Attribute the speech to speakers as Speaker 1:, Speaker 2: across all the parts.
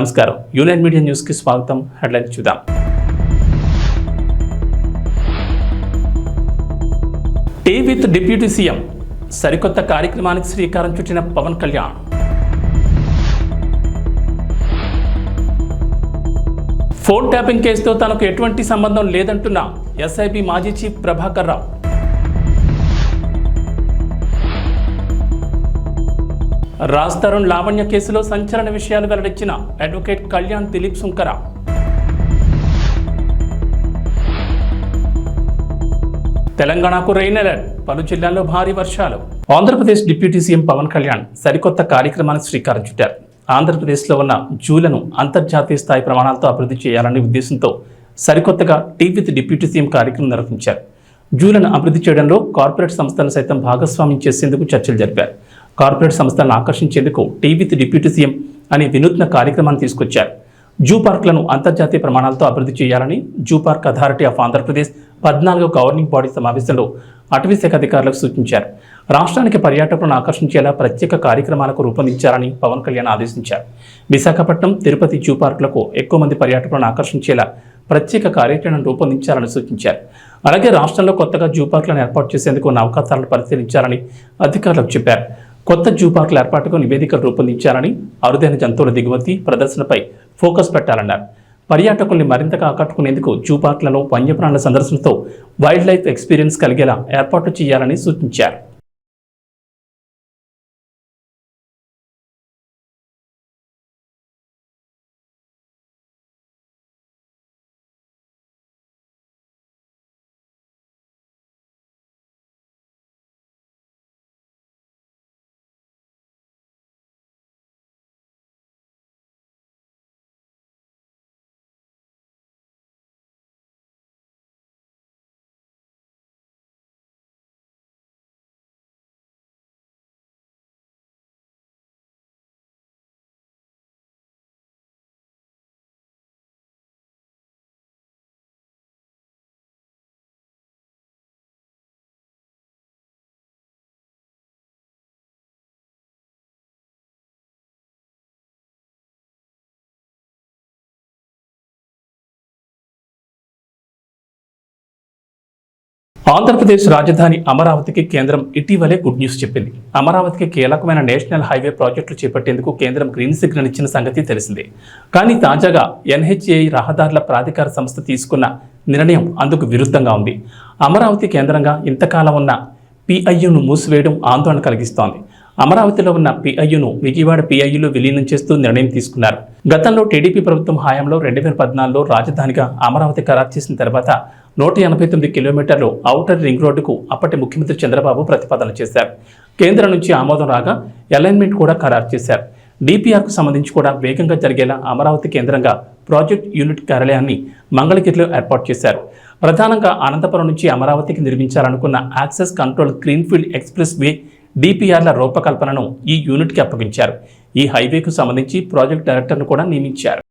Speaker 1: నమస్కారం. Union media న్యూస్కి స్వాగతం. హెడ్లైన్ చూద్దాం. Tea with deputy C M. సరికొత్త కార్యక్రమానికి శ్రీకారం చుట్టిన పవన్ కళ్యాణ్. ఫోన్ ట్యాపింగ్ కేసుతో తనకు ఎటువంటి సంబంధం లేదంటున్న ఎస్ఐబి మాజీ చీఫ్ ప్రభాకర్ రావు. రాజ్ తరుణ్ లావణ్య కేసులో సంచలన విషయాలు వెల్లడించిన అడ్వకేట్ కళ్యాణ్ దిలీప్ సుంకర. తెలంగాణకు రెయిన్ అలర్ట్. పలు జిల్లాల్లో భారీ వర్షాలు. Andhra Pradesh deputy C M Pawan Kalyan సరికొత్త కార్యక్రమానికి శ్రీకారం చుట్టారు. ఆంధ్రప్రదేశ్లో ఉన్న జూలను అంతర్జాతీయ స్థాయి ప్రమాణాలతో అభివృద్ధి చేయాలనే ఉద్దేశంతో సరికొత్తగా టీ విత్ డిప్యూటీ సీఎం కార్యక్రమం నిర్వహించారు. జూలను అభివృద్ధి చేయడంలో కార్పొరేట్ సంస్థలను సైతం భాగస్వామ్యం చేసేందుకు చర్చలు జరిపారు. కార్పొరేట్ సంస్థలను ఆకర్షించేందుకు టీవీత్ డిప్యూటీ సీఎం అనే వినూత్న కార్యక్రమాన్ని తీసుకొచ్చారు. జూ పార్క్లను అంతర్జాతీయ ప్రమాణాలతో అభివృద్ధి చేయాలని zoo park authority of Andhra Pradesh పద్నాలుగో గవర్నింగ్ బాడీ సమావేశంలో అటవీశాఖ అధికారులకు సూచించారు. రాష్ట్రానికి పర్యాటకులను ఆకర్షించేలా ప్రత్యేక కార్యక్రమాలకు రూపొందించాలని పవన్ కళ్యాణ్ ఆదేశించారు. విశాఖపట్నం తిరుపతి జూ పార్కులకు ఎక్కువ మంది పర్యాటకులను ఆకర్షించేలా ప్రత్యేక కార్యాచరణను రూపొందించాలని సూచించారు. అలాగే రాష్ట్రంలో కొత్తగా జూ పార్కులను ఏర్పాటు చేసేందుకు ఉన్న అవకాశాలను పరిశీలించాలని అధికారులకు చెప్పారు. కొత్త జూ పార్కుల ఏర్పాటుకు నివేదికలు రూపొందించాలని అరుదైన జంతువుల దిగుమతి ప్రదర్శనపై ఫోకస్ పెట్టాలన్నారు. పర్యాటకుల్ని మరింతగా ఆకట్టుకునేందుకు జూ పార్కులను వన్యప్రాణుల సందర్శనతో వైల్డ్ లైఫ్ ఎక్స్పీరియన్స్ కలిగేలా ఏర్పాటు చేయాలని సూచించారు. ఆంధ్రప్రదేశ్ రాజధాని అమరావతికి కేంద్రం ఇటీవలే గుడ్ న్యూస్ చెప్పింది. అమరావతికి కీలకమైన నేషనల్ హైవే ప్రాజెక్టులు చేపట్టేందుకు కేంద్రం గ్రీన్ సిగ్నల్ ఇచ్చిన సంగతి తెలిసిందే. కానీ తాజాగా ఎన్హెచ్ఏ రహదారుల ప్రాధికార సంస్థ తీసుకున్న నిర్ణయం అందుకు విరుద్ధంగా ఉంది. అమరావతి కేంద్రంగా ఇంతకాలం ఉన్న పిఐయును మూసివేయడం ఆందోళన కలిగిస్తోంది. అమరావతిలో ఉన్న పిఐయును విజయవాడ పిఐయులో విలీనం చేస్తూ నిర్ణయం తీసుకున్నారు. గతంలో టీడీపీ ప్రభుత్వం హయాంలో రెండు వేల పద్నాలుగులో రాజధానిగా అమరావతి ఖరారు చేసిన తర్వాత నూట ఎనభై తొమ్మిది కిలోమీటర్లు ఔటర్ రింగ్ రోడ్డుకు అప్పటి ముఖ్యమంత్రి చంద్రబాబు ప్రతిపాదన చేశారు. కేంద్రం నుంచి ఆమోదం రాగా అలైన్మెంట్ కూడా ఖరారు చేశారు. డిపిఆర్కు సంబంధించి కూడా వేగంగా జరిగేలా అమరావతి కేంద్రంగా ప్రాజెక్ట్ యూనిట్ కార్యాలయాన్ని మంగళగిరిలో ఏర్పాటు చేశారు. ప్రధానంగా అనంతపురం నుంచి అమరావతికి నిర్మించాలనుకున్న access control greenfield expressway డిపిఆర్ల రూపకల్పనను ఈ యూనిట్కి అప్పగించారు. ఈ హైవేకు సంబంధించి ప్రాజెక్ట్ డైరెక్టర్ను కూడా నియమించారు.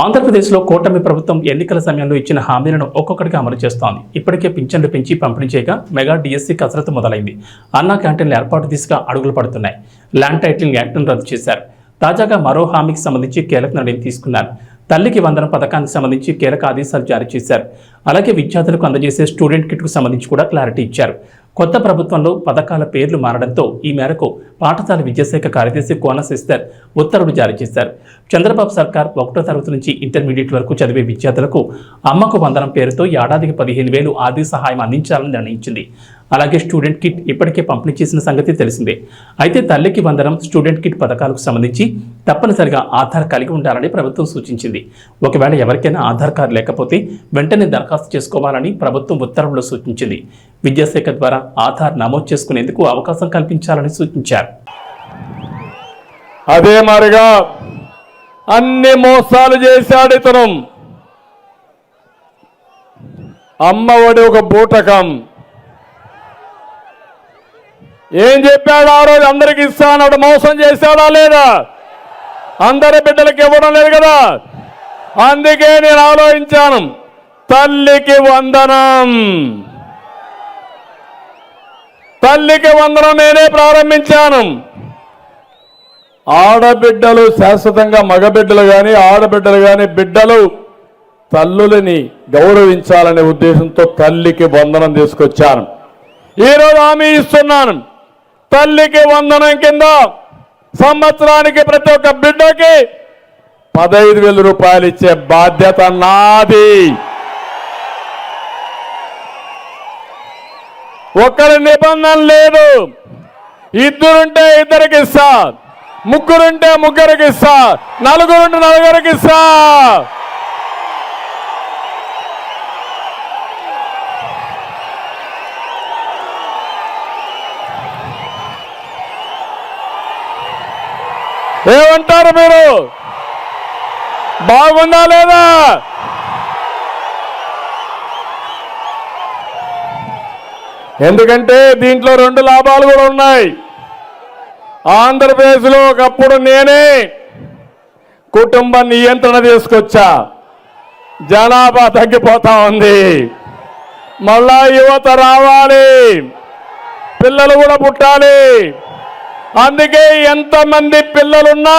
Speaker 1: ఆంధ్రప్రదేశ్లో కూటమి ప్రభుత్వం ఎన్నికల సమయంలో ఇచ్చిన హామీలను ఒక్కొక్కటిగా అమలు చేస్తోంది. ఇప్పటికే పింఛన్లు పెంచి పంపిణీ చేయగా మెగా డిఎస్సీ కసరత్తు మొదలైంది. అన్నా క్యాంటీన్ల ఏర్పాటు దిశగా అడుగులు పడుతున్నాయి. ల్యాండ్ టైటిలింగ్ యాక్ట్ను రద్దు చేశారు. తాజాగా మరో హామీకి సంబంధించి కీలక నిర్ణయం తీసుకున్నారు. తల్లికి వందన పథకానికి సంబంధించి కీలక ఆదేశాలు జారీ చేశారు. అలాగే విద్యార్థులకు అందజేసే స్టూడెంట్ కిట్కు సంబంధించి కూడా క్లారిటీ ఇచ్చారు. కొత్త ప్రభుత్వంలో పథకాల పేర్లు మారడంతో ఈ మేరకు పాఠశాల విద్యాశాఖ కార్యదర్శి కోన సిస్టర్ ఉత్తర్వులు జారీ చేశారు. చంద్రబాబు సర్కార్ ఒకటో తరగతి నుంచి ఇంటర్మీడియట్ వరకు చదివే విద్యార్థులకు అమ్మకు వందనం పేరుతో ఏడాదికి పదిహేను వేలు ఆర్థిక సహాయం అందించాలని నిర్ణయించింది. అలాగే స్టూడెంట్ కిట్ ఇప్పటికే పంపిణీ చేసిన సంగతి తెలిసిందే. అయితే తల్లికి వందనం స్టూడెంట్ కిట్ పథకాలకు సంబంధించి తప్పనిసరిగా ఆధార్ కలిగి ఉండాలని ప్రభుత్వం సూచించింది. ఒకవేళ ఎవరికైనా ఆధార్ కార్డు లేకపోతే వెంటనే దరఖాస్తు చేసుకోవాలని ప్రభుత్వం ఉత్తర్వులు సూచించింది. విద్యాశాఖ ద్వారా ఆధార్ నమోదు చేసుకునేందుకు అవకాశం కల్పించాలని సూచించారు.
Speaker 2: అదే మారిగా అన్ని మోసాలు చేశాడు ఇతను అమ్మఒడి ఒక బూటకం. ఏం చెప్పాడు ఆ రోజు? అందరికి ఇస్తానడు మోసం చేశాడా లేదా? అందరి బిడ్డలకి ఇవ్వడం లేదు కదా? అందుకే నేను ఆలోచించాను. తల్లికి వందనం. తల్లికి వందనం నేనే ప్రారంభించాను. ఆడబిడ్డలు శాశ్వతంగా మగబిడ్డలు కానీ ఆడబిడ్డలు కానీ బిడ్డలు తల్లులని గౌరవించాలనే ఉద్దేశంతో తల్లికి వందనం తీసుకొచ్చాను. ఈరోజు హామీ ఇస్తున్నాను. తల్లికి వందనం కింద సంవత్సరానికి ప్రతి ఒక్క బిడ్డకి పదహైదు వేల రూపాయలు ఇచ్చే బాధ్యత నాది. ఒకరి నిబంధన లేదు. ఇద్దరుంటే ఇద్దరికి ఇస్తా. ముగ్గురుంటే ముగ్గురికి ఇస్తా. నలుగురుంటే నలుగురికి ఇస్తా. ఏమంటారు మీరు? బాగుందా లేదా? ఎందుకంటే దీంట్లో రెండు లాభాలు కూడా ఉన్నాయి. ఆంధ్రప్రదేశ్లో ఒకప్పుడు నేనే కుటుంబ నియంత్రణ తీసుకొచ్చా. జనాభా తగ్గిపోతా ఉంది. మళ్ళా యువత రావాలి. పిల్లలు కూడా పుట్టాలి. అందుకే ఎంతమంది పిల్లలున్నా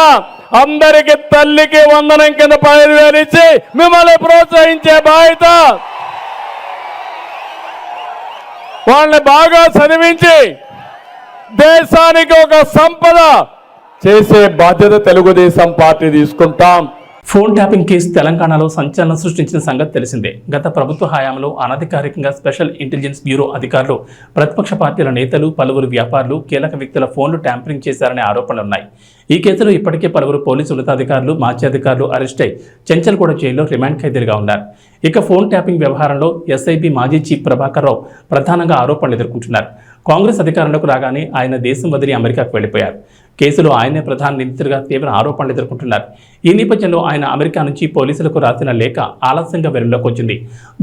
Speaker 2: అందరికి తల్లికి వందనం కింద పదిహేను ఇచ్చి మిమ్మల్ని ప్రోత్సహించే బాధ్యత. వాళ్ళని బాగా చదివించి దేశానికి ఒక సంపద చేసే బాధ్యత తెలుగుదేశం పార్టీ తీసుకుంటాం.
Speaker 1: ఫోన్ ట్యాపింగ్ కేసు తెలంగాణలో సంచలనం సృష్టించిన సంగతి తెలిసిందే. గత ప్రభుత్వ హయాంలో అనధికారికంగా స్పెషల్ ఇంటెలిజెన్స్ బ్యూరో అధికారులు ప్రతిపక్ష పార్టీల నేతలు పలువురు వ్యాపారులు కీలక వ్యక్తుల ఫోన్లు ట్యాంపరింగ్ చేశారనే ఆరోపణలున్నాయి ఈ కేసులో ఇప్పటికే పలువురు పోలీసు ఉన్నతాధికారులు మాజీ అధికారులు అరెస్ట్ అయి చెంచల్గూడ జైల్లో రిమాండ్ ఖైదీలుగా ఉన్నారు. ఇక ఫోన్ ట్యాపింగ్ వ్యవహారంలో ఎస్ఐబి మాజీ చీఫ్ ప్రభాకర్ రావు ప్రధానంగా ఆరోపణలు ఎదుర్కొంటున్నారు. కాంగ్రెస్ అధికారంలోకి రాగానే ఆయన దేశం వదిలి అమెరికాకు వెళ్ళిపోయారు కేసులో ఆయనే ప్రధాన నిందితుడిగా తీవ్ర ఆరోపణలు ఎదుర్కొంటున్నారు. ఈ నేపథ్యంలో ఆయన అమెరికా నుంచి పోలీసులకు రాసిన లేఖ ఆలస్యంగా వెలుగులోకి వచ్చింది.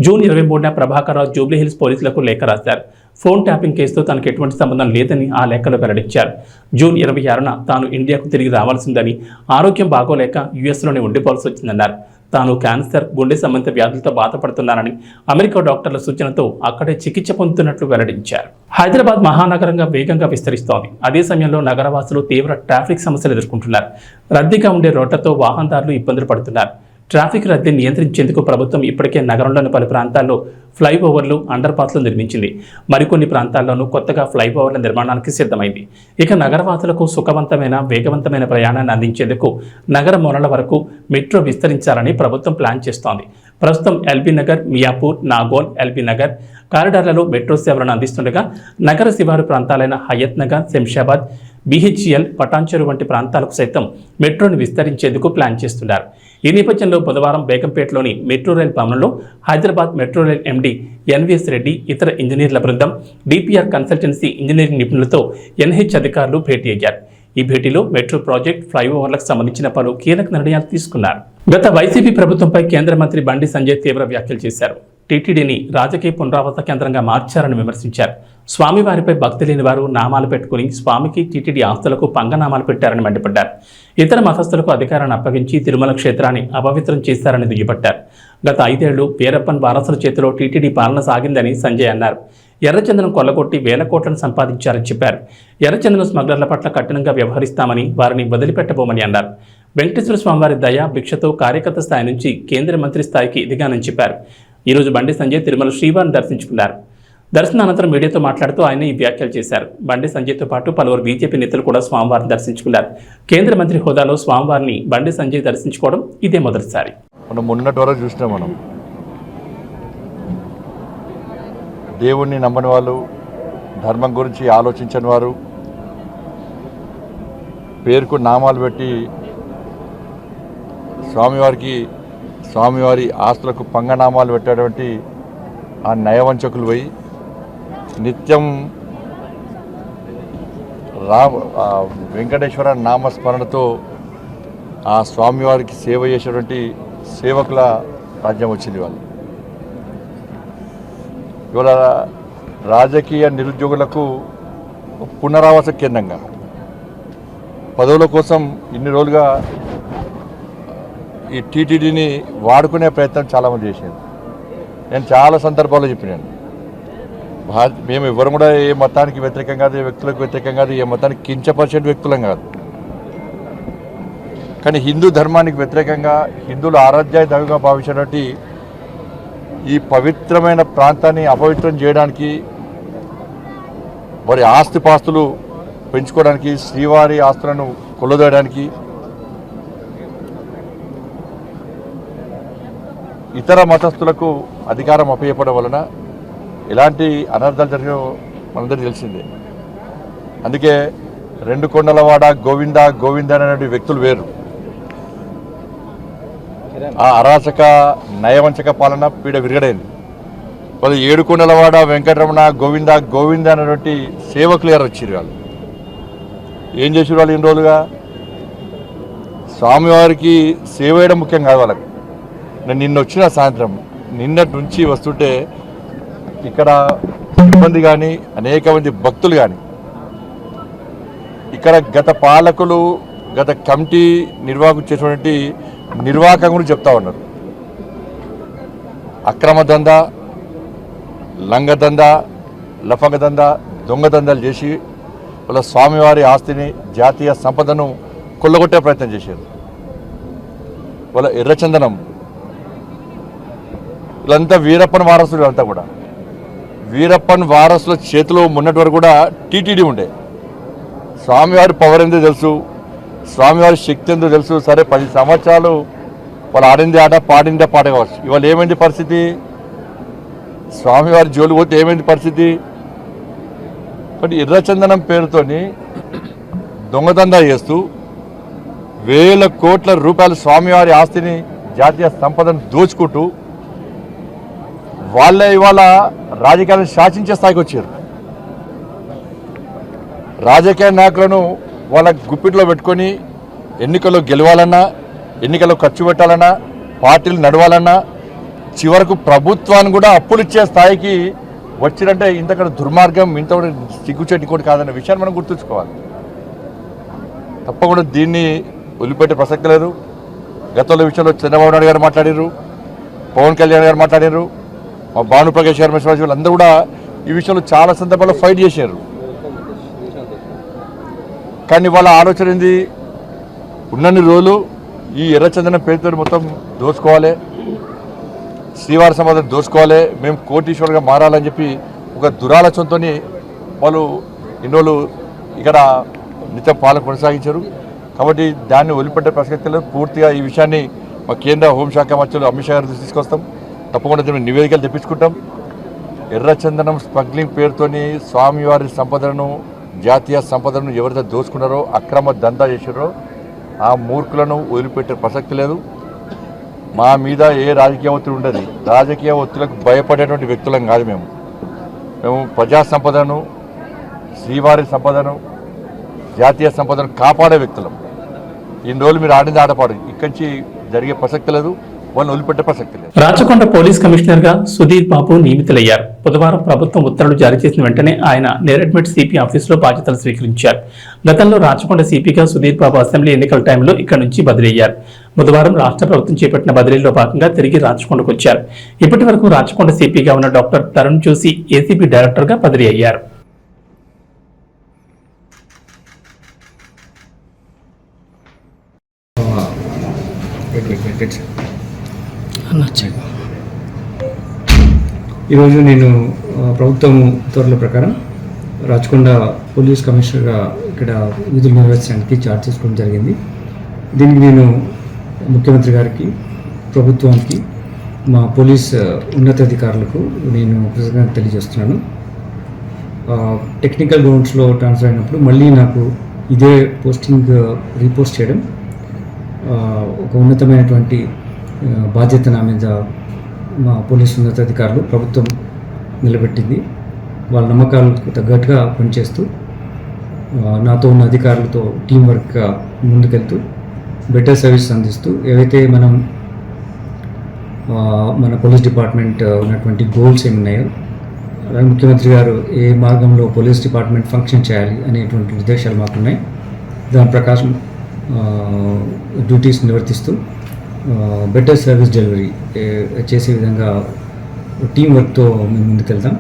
Speaker 1: జూన్ ఇరవై మూడున ప్రభాకర్ రావు జూబ్లీహిల్స్ పోలీసులకు లేఖ రాశారు. ఫోన్ ట్యాపింగ్ కేసుతో తనకు ఎటువంటి సంబంధం లేదని ఆ లేఖలో వెల్లడించారు. జూన్ ఇరవై ఆరున తాను ఇండియాకు తిరిగి రావాల్సిందని ఆరోగ్యం బాగోలేక యుఎస్లోనే ఉండిపోవాల్సి వచ్చిందన్నారు. తాను క్యాన్సర్ గుండె సంబంధిత వ్యాధులతో బాధపడుతున్నానని అమెరికా డాక్టర్ల సూచనతో అక్కడే చికిత్స పొందుతున్నట్లు వెల్లడించారు. హైదరాబాద్ మహానగరంగా వేగంగా విస్తరిస్తోంది. అదే సమయంలో నగరవాసులు తీవ్ర ట్రాఫిక్ సమస్యలు ఎదుర్కొంటున్నారు. రద్దీగా ఉండే రోడ్లతో వాహనదారులు ఇబ్బందులు పడుతున్నారు. ట్రాఫిక్ రద్దీని నియంత్రించేందుకు ప్రభుత్వం ఇప్పటికే నగరంలోని పలు ప్రాంతాల్లో ఫ్లైఓవర్లు అండర్ పాస్లు నిర్మించింది. మరికొన్ని ప్రాంతాల్లోనూ కొత్తగా ఫ్లైఓవర్ల నిర్మాణానికి సిద్ధమైంది. ఇక నగరవాసులకు సుఖవంతమైన వేగవంతమైన ప్రయాణాన్ని అందించేందుకు నగర మూలల వరకు మెట్రో విస్తరించాలని ప్రభుత్వం ప్లాన్ చేస్తోంది. ప్రస్తుతం ఎల్బీ నగర్ మియాపూర్ నాగోల్ ఎల్బీ నగర్ కారిడార్లలో మెట్రో సేవలను అందిస్తుండగా నగర శివారు ప్రాంతాలైన హయత్ నగర్ శంషాబాద్ బీహెచ్ఎల్ పటాన్చెరు వంటి ప్రాంతాలకు సైతం మెట్రోను విస్తరించేందుకు ప్లాన్ చేస్తున్నారు. ఈ నేపథ్యంలో బుధవారం బేగంపేటలోని మెట్రో రైల్ భవనంలో Hyderabad metro rail M D N V S Reddy ఇతర ఇంజనీర్ల బృందం D P R consultancy engineering నిపుణులతో ఎన్హెచ్ అధికారులు భేటీ అయ్యారు. ఈ భేటీలో మెట్రో ప్రాజెక్ట్ ఫ్లైఓవర్లకు సంబంధించిన పలు కీలక నిర్ణయాలు తీసుకున్నారు. గత వైసీపీ ప్రభుత్వంపై కేంద్ర మంత్రి బండి సంజయ్ తీవ్ర వ్యాఖ్యలు చేశారు. టీటీడీని రాజకీయ పునరావాస కేంద్రంగా మార్చారని విమర్శించారు. స్వామివారిపై భక్తి లేని వారు నామాలు పెట్టుకుని స్వామికి టీటీడీ ఆస్తులకు పంగనామాలు పెట్టారని మండిపడ్డారు. ఇతర మతస్థులకు అధికారాన్ని అప్పగించి తిరుమల క్షేత్రాన్ని అపవిత్రం చేశారని దుయ్యబట్టారు. గత ఐదేళ్ళు వీరప్పన్ వారసుల చేతిలో టీటీడీ పాలన సాగిందని సంజయ్ అన్నారు. ఎర్రచందనం కొల్లగొట్టి వేల కోట్లను సంపాదించారని చెప్పారు. ఎర్రచందనం స్మగ్లర్ల పట్ల కఠినంగా వ్యవహరిస్తామని వారిని వదిలిపెట్టబోమని అన్నారు. వెంకటేశ్వర స్వామివారి దయ భిక్షతో కార్యకర్త స్థాయి నుంచి కేంద్ర మంత్రి స్థాయికి ఎదిగానని చెప్పారు. ఈరోజు బండి సంజయ్ తిరుమల శ్రీవారిని దర్శించుకున్నారు. దర్శన అనంతరం మీడియాతో మాట్లాడుతూ ఆయన ఈ వ్యాఖ్యలు చేశారు. బండి సంజయ్తో పాటు పలువురు బీజేపీ నేతలు కూడా స్వామివారిని దర్శించుకున్నారు. కేంద్ర మంత్రి హోదాలో స్వామివారిని బండి సంజయ్ దర్శించుకోవడం ఇదే మొదటిసారి.
Speaker 3: మనం మొన్నటి వరకు చూసినాం మనం. దేవుణ్ణి నమ్మని వాళ్ళు ధర్మం గురించి ఆలోచించని వారు పేరుకు నామాలు పెట్టి స్వామివారికి స్వామివారి ఆస్తులకు పంగనామాలు పెట్టేటువంటి ఆ నయవంచకులు పోయి నిత్యం రా వెంకటేశ్వర నామస్మరణతో ఆ స్వామివారికి సేవ చేసేటువంటి సేవకుల రాజ్యం వచ్చింది వాళ్ళు ఇవాళ రాజకీయ నిరుద్యోగులకు పునరావాస కేంద్రంగా. పదవుల కోసం ఇన్ని రోజులుగా ఈ టీటీడీని వాడుకునే ప్రయత్నం చాలామంది చేసింది నేను చాలా సందర్భాల్లో చెప్పినాను. భా మేము ఎవరు కూడా ఏ మతానికి వ్యతిరేకం కాదు ఏ వ్యక్తులకు వ్యతిరేకం కాదు ఏ మతానికి కించపరిచే వ్యక్తులం కాదు. కానీ హిందూ ధర్మానికి వ్యతిరేకంగా హిందువులు ఆరాధ్యాయ దైవంగా భావించినటువంటి ఈ పవిత్రమైన ప్రాంతాన్ని అపవిత్రం చేయడానికి వారి ఆస్తిపాస్తులు పెంచుకోవడానికి శ్రీవారి ఆస్తులను కొల్లదోయడానికి ఇతర మతస్థులకు అధికారం అప్పయపడం వలన ఇలాంటి అనర్థాలు జరిగినో మనందరికీ తెలిసిందే. అందుకే రెండు కొండలవాడ గోవింద గోవింద అనేటువంటి వ్యక్తులు వేరు. ఆ అరాచక నయవంచక పాలన పీడ విరగడైంది. వాళ్ళు ఏడుకొండలవాడ వెంకటరమణ గోవింద గోవింద అనేటువంటి సేవకులు గారు వచ్చారు వాళ్ళు? ఏం చేసారు వాళ్ళు ఇన్ని రోజులుగా? స్వామివారికి సేవ చేయడం ముఖ్యం కాదు వాళ్ళకు. నేను నిన్న వచ్చిన సాయంత్రం నిన్నటి నుంచి వస్తుంటే ఇక్కడ సిబ్బంది కానీ అనేక మంది భక్తులు కానీ ఇక్కడ గత పాలకులు గత కమిటీ నిర్వాహకులు చేసినటువంటి నిర్వాహకం గురించి చెప్తా ఉన్నారు. అక్రమ దందా లంగ దందా లఫంగ దందా దొంగ దందాలు చేసి వాళ్ళ స్వామివారి ఆస్తిని జాతీయ సంపదను కొల్లగొట్టే ప్రయత్నం చేశారు. వాళ్ళ ఎర్రచందనం వీళ్ళంతా వీరప్పని వారసులు అంతా కూడా. వీరప్పన్ వారసుల చేతిలో మొన్నటి వరకు కూడా టీటీడీ ఉండే. స్వామివారి పవర్ ఎంతో తెలుసు. స్వామివారి శక్తి ఎంతో తెలుసు. సరే పది సంవత్సరాలు వాళ్ళు ఆడింది ఆట పాడిందే పాట కావచ్చు. ఇవాళ ఏమైంది పరిస్థితి? స్వామివారి జోలు పోతే ఏమైంది పరిస్థితి? కాబట్టి ఎర్రచందనం పేరుతోని దొంగదందా చేస్తూ వేల కోట్ల రూపాయల స్వామివారి ఆస్తిని జాతీయ సంపదను దోచుకుంటూ వాళ్ళే ఇవాళ రాజకీయాలను శాసించే స్థాయికి వచ్చారు. రాజకీయ నాయకులను వాళ్ళ గుప్పిట్లో పెట్టుకొని ఎన్నికల్లో గెలవాలన్నా ఎన్నికల్లో ఖర్చు పెట్టాలన్నా పార్టీలు నడవాలన్నా చివరకు ప్రభుత్వాన్ని కూడా అప్పులు ఇచ్చే స్థాయికి వచ్చిరంటే ఇంతకన్నా దుర్మార్గం ఇంత కూడా కూడా కాదన్న విషయాన్ని మనం గుర్తుంచుకోవాలి. తప్పకుండా దీన్ని వదిలిపెట్టే ప్రసక్తి లేదు. గతంలో విషయంలో చంద్రబాబు నాయుడు గారు మాట్లాడారు పవన్ కళ్యాణ్ గారు మాట్లాడారు మా భానుప్రకాష్ గారు మెస్వాజ్ వీళ్ళందరూ కూడా ఈ విషయంలో చాలా సందర్భాల్లో ఫైట్ చేశారు. కానీ వాళ్ళ ఆలోచన ఏంది? ఉన్నన్ని రోజులు ఈ ఎర్రచందనం పేరుతో మొత్తం దోచుకోవాలి. శ్రీవారి సమాధానం దోచుకోవాలి. మేము కోటీశ్వరుగా మారాలని చెప్పి ఒక దురాలోచనతో వాళ్ళు ఇన్నోళ్ళు ఇక్కడ నిత్యం పాలన కొనసాగించారు. కాబట్టి దాన్ని వదిలిపెట్టే ప్రసక్తి లేదు. పూర్తిగా ఈ విషయాన్ని మా కేంద్ర హోంశాఖ మంత్రులు అమిత్ షా గారి తీసుకొస్తాం. తప్పకుండా నివేదికలు తెప్పించుకుంటాం. ఎర్రచందనం స్మగ్లింగ్ పేరుతోని స్వామివారి సంపదను జాతీయ సంపదను ఎవరైతే దోచుకున్నారో అక్రమ దందా చేశారో ఆ మూర్ఖులను వదిలిపెట్టే ప్రసక్తి లేదు. మా మీద ఏ రాజకీయ ఒత్తిడి ఉండదు. రాజకీయ ఒత్తిడిలకు భయపడేటువంటి వ్యక్తులం కాదు మేము. మేము ప్రజా సంపదను శ్రీవారి సంపదను జాతీయ సంపదను కాపాడే వ్యక్తులం. ఇన్ని రోజులు మీరు ఆడింది ఆటపాడు. ఇక్కడి నుంచి జరిగే ప్రసక్తి లేదు. వాళ్ళని వదిలిపెట్టే ప్రసక్తి లేదు.
Speaker 1: రాచకొండ పోలీస్ కమిషనర్గా సుధీర్ బాబు నియమితులయ్యారు. బుధవారం ప్రభుత్వం ఉత్తర్వులు జారీ చేసిన వెంటనే ఆయన నేరెడ్మెట్ సిపి ఆఫీసులో బాధ్యతలు స్వీకరించారు. గతంలో రాచకొండ సిపిగా సుధీర్ బాబు అసెంబ్లీ ఎన్నికల టైంలో ఇక్కడి నుంచి బదిలీ అయ్యారు బుధవారం రాష్ట్ర ప్రభుత్వం చేపట్టిన బదిలీలో భాగంగా తిరిగి రాచకొండకు వచ్చారు. ఇప్పటి వరకు రాచకొండ సిపిగా ఉన్న డాక్టర్ తరుణ్ చూసి ఏసీబీ డైరెక్టర్గా బదిలీ అయ్యారు.
Speaker 4: వెయిట్ వెయిట్ వెయిట్ వెయిట్ ఈరోజు నేను ప్రభుత్వం ఉత్తర్వుల ప్రకారం రాచకొండ పోలీస్ కమిషనర్గా ఇక్కడ విధులు నిర్వహించడానికి చార్జ్ చేసుకోవడం జరిగింది. దీనికి నేను ముఖ్యమంత్రి గారికి ప్రభుత్వానికి మా పోలీస్ ఉన్నతాధికారులకు నేను కృతజ్ఞత తెలియజేస్తున్నాను. టెక్నికల్ గ్రౌండ్స్లో ట్రాన్స్ఫర్ అయినప్పుడు మళ్ళీ నాకు ఇదే పోస్టింగ్ రీపోస్ట్ చేయడం ఒక ఉన్నతమైనటువంటి బాధ్యత నా మీద మా పోలీసు ఉన్నతాధికారులు ప్రభుత్వం నిలబెట్టింది. వాళ్ళ నమ్మకాలకు తగ్గట్టుగా పనిచేస్తూ నాతో ఉన్న అధికారులతో టీం వర్క్గా ముందుకెళ్తూ బెటర్ సర్వీస్ అందిస్తూ ఏవైతే మనం మన పోలీస్ డిపార్ట్మెంట్ ఉన్నటువంటి గోల్స్ ఏమి ఉన్నాయో అలాగే ముఖ్యమంత్రి గారు ఏ మార్గంలో పోలీస్ డిపార్ట్మెంట్ ఫంక్షన్ చేయాలి అనేటువంటి నిర్దేశాలు మాకున్నాయి. దాని ప్రకారం డ్యూటీస్ నిర్వర్తిస్తూ బెటర్ సర్వీస్ డెలివరీ చేసే విధంగా టీం వర్క్తో మేము ముందుకెళ్తాం